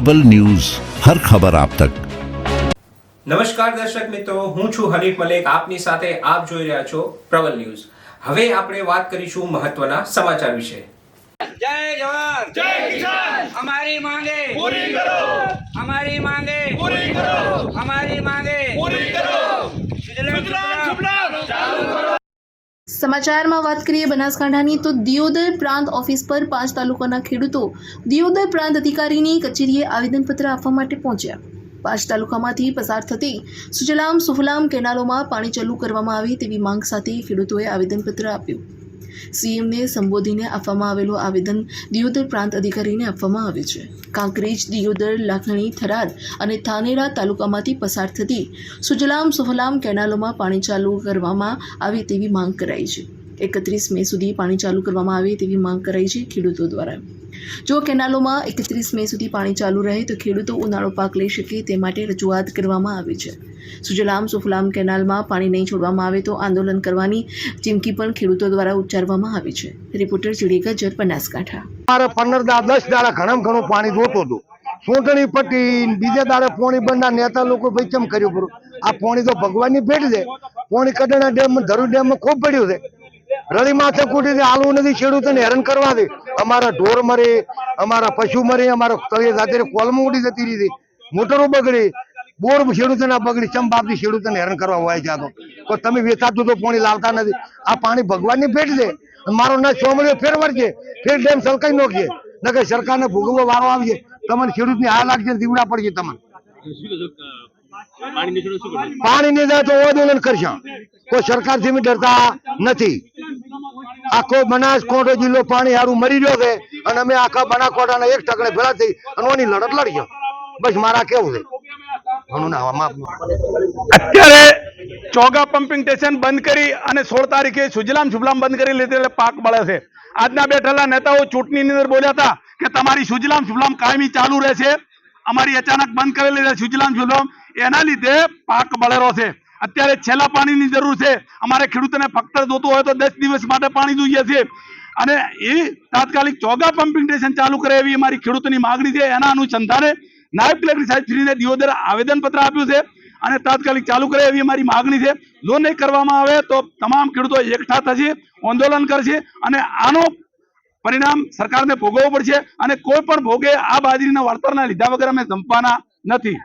પ્રબલ news હર ખબર આપ તક નમસ્કાર દર્શક મિત્રો હું છું હરીફ મલેક આપની સાથે આપ જોઈ રહ્યા છો પ્રબલ ન્યૂઝ. હવે આપણે વાત કરીશું મહત્વના સમાચાર વિશે. જય જવાન! જય કિસાન! અમારી માંગે! પૂરી કરો! અમારી માંગે! પૂરી કરો! અમારી માંગે! પૂરી કરો! સમાચારમાં વાત કરીએ બનાસકાંઠાની, તો દિયોદર પ્રાંત ઓફિસ પર પાંચ તાલુકાના ખેડૂતો દિયોદર પ્રાંત અધિકારીની કચેરીએ આવેદનપત્ર આપવા માટે પહોંચ્યા. પાંચ તાલુકામાંથી પસાર થતી સુજલામ સુફલામ કેનાલોમાં પાણી ચાલુ કરવામાં આવે તેવી માંગ સાથે ખેડૂતોએ આવેદનપત્ર આપ્યું. સીએમને સંબોધીને આપવામાં આવેલું આવેદન દિયોદર પ્રાંત અધિકારીને આપવામાં આવ્યું છે. કાંકરેજ, દિયોદર, લાખણી, થરાદ અને થાનેરા તાલુકામાંથી પસાર થતી સુજલામ સુફલામ કેનાલોમાં પાણી ચાલુ કરવામાં આવે તેવી માંગ કરાઈ છે. એકત્રીસ મે સુધી પાણી ચાલુ કરવામાં આવે તેવી માંગ કરાઈ છે ખેડૂતો દ્વારા. જો કેનાલોમાં એકત્રીસ મે સુધી પાણી ચાલુ રહે તો ખેડૂતો ઉનાળો પાક લઈ શકે તે માટે રજૂઆત કરવામાં આવી છે. સુજલામ સુફલામ કેનાલમાં પાણી નહીં છોડવામાં આવે તો આંદોલન કરવાની ચીમકી પણ ખેડૂતો દ્વારા ઉચ્ચારવામાં આવી છે. રિપોર્ટર ચીડી ગજર બનાસકાંઠા. મારે પંદર દા દસ દાડા ઘણા ઘણું પાણી જોતું હતું. ચૂંટણી પટી બીજા દાડે પોણી બંધના નેતા લોકો ભાઈ કેમ કર્યું આ પોણી તો ભગવાનની ભેટ છે. પોણી કડાણા ડેમ, ધરુ ડેમ ખૂબ પડ્યું છે. રળી માથે કૂટીને આલવું નથી ખેડૂતોને હેરાન કરવા દે. અમારા ઢોર મરે અમારા પશુ મરે અમારા તળિયે સાથે કોલમ ઉડી જતી રહી મોટરો બગડી બોર ખેડૂતોના બગડી ચમ બાપથી ખેડૂતોને હેરાન કરવા હોય છે તો. તમે વેચાતું તો પાણી લાવતા નથી. આ પાણી ભગવાનની ભેટ છે અને મારો ના સોમળીઓ ફેરવર છે ફેર ડેમ સલકાઈ નોખીએ નકર સરકારને ભોગવવો વારો આવજે. તમને ખેડૂતની આ લાગશે દીવડા પડશે તમને. પાણી નહીં જાય તો આંદોલન કરશે. કોઈ સરકારથી ડરતા નથી. આખો બનાસકાંઠો જિલ્લો પાણી હારું મરી રહ્યો છે અને અમે આખા બનાસકાંઠાના એક ટકડે ભેળા થઈ અને ઓની લડત લડીશું બસ મારા કેવું છે? અત્યારે ચોગા પમ્પિંગ સ્ટેશન બંધ કરી અને સોળ તારીખે સુજલામ સુજલામ બંધ કરી લીધે એટલે પાક મળે છે. આજના બેઠેલા નેતાઓ ચૂંટણીની અંદર બોલ્યા હતા કે તમારી સુજલામ સુજલામ કાયમી ચાલુ રહેશે. અમારી અચાનક બંધ કરી લીધે સુજલામ સુજલામ એના લીધે પાક બળેરો છે. અત્યારે છેલ્લા પાણીની જરૂર છે. અમારે ખેડૂતોને ફક્ત જોતું હોય તો દસ દિવસ માટે પાણી જોઈએ છે. અને એ તાત્કાલિક ચોગા પમ્પિંગ સ્ટેશન ચાલુ કરે એવી અમારી ખેડૂતોની માગણી છે. એના અનુસંધાને નાયબ કલેક્ટર સાહેબ શ્રીને દિયોદર આવેદનપત્ર આપ્યું છે અને તાત્કાલિક ચાલુ કરે એવી અમારી માગણી છે. જો નહીં કરવામાં આવે તો તમામ ખેડૂતો એકઠા થશે, આંદોલન કરશે અને આનો પરિણામ સરકારને ભોગવવું પડશે અને કોઈ પણ ભોગે આ બાજરીના વળતરના લીધા વગર અમે જંપવાના નથી.